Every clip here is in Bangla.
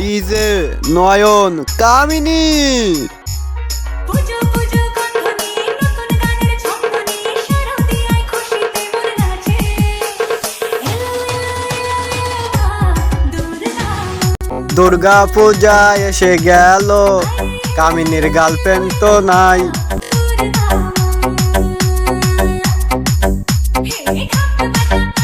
ডিজে নয়ন কামিনী। দুর্গা। পূজা এসে গেল কামিনীর গার্লফ্রেন্ড তো নাই। Hey.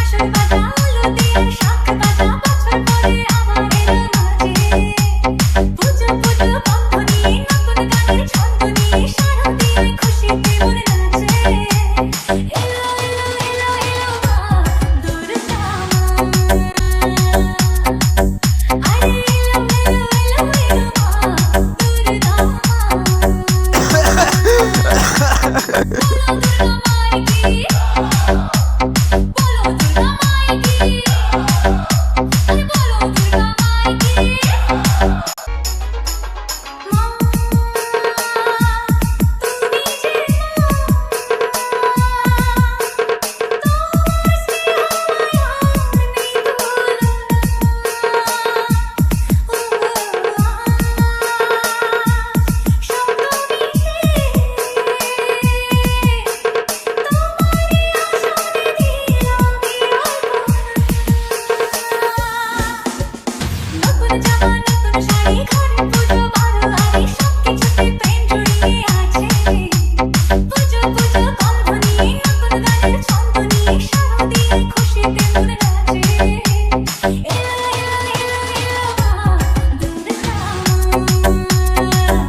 Yeah.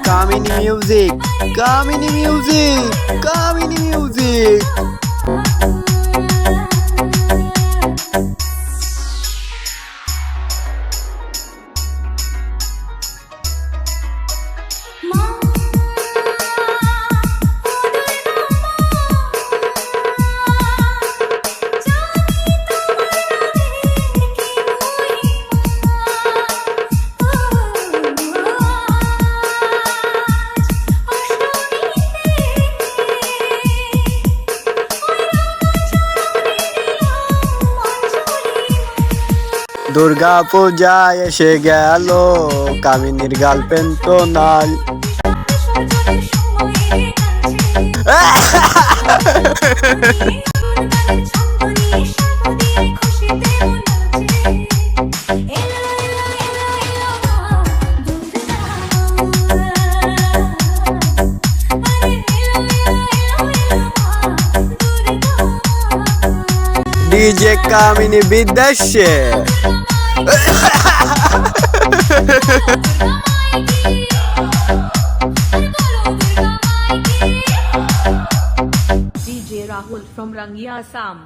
Kamini Music, Kamini Music, Kamini. Durga পূজায় এসে গেল কামিনীর গার্লফ্রেন্ড তো নাই। DJ Kamini shit DJ Rahul from Rangia Assam.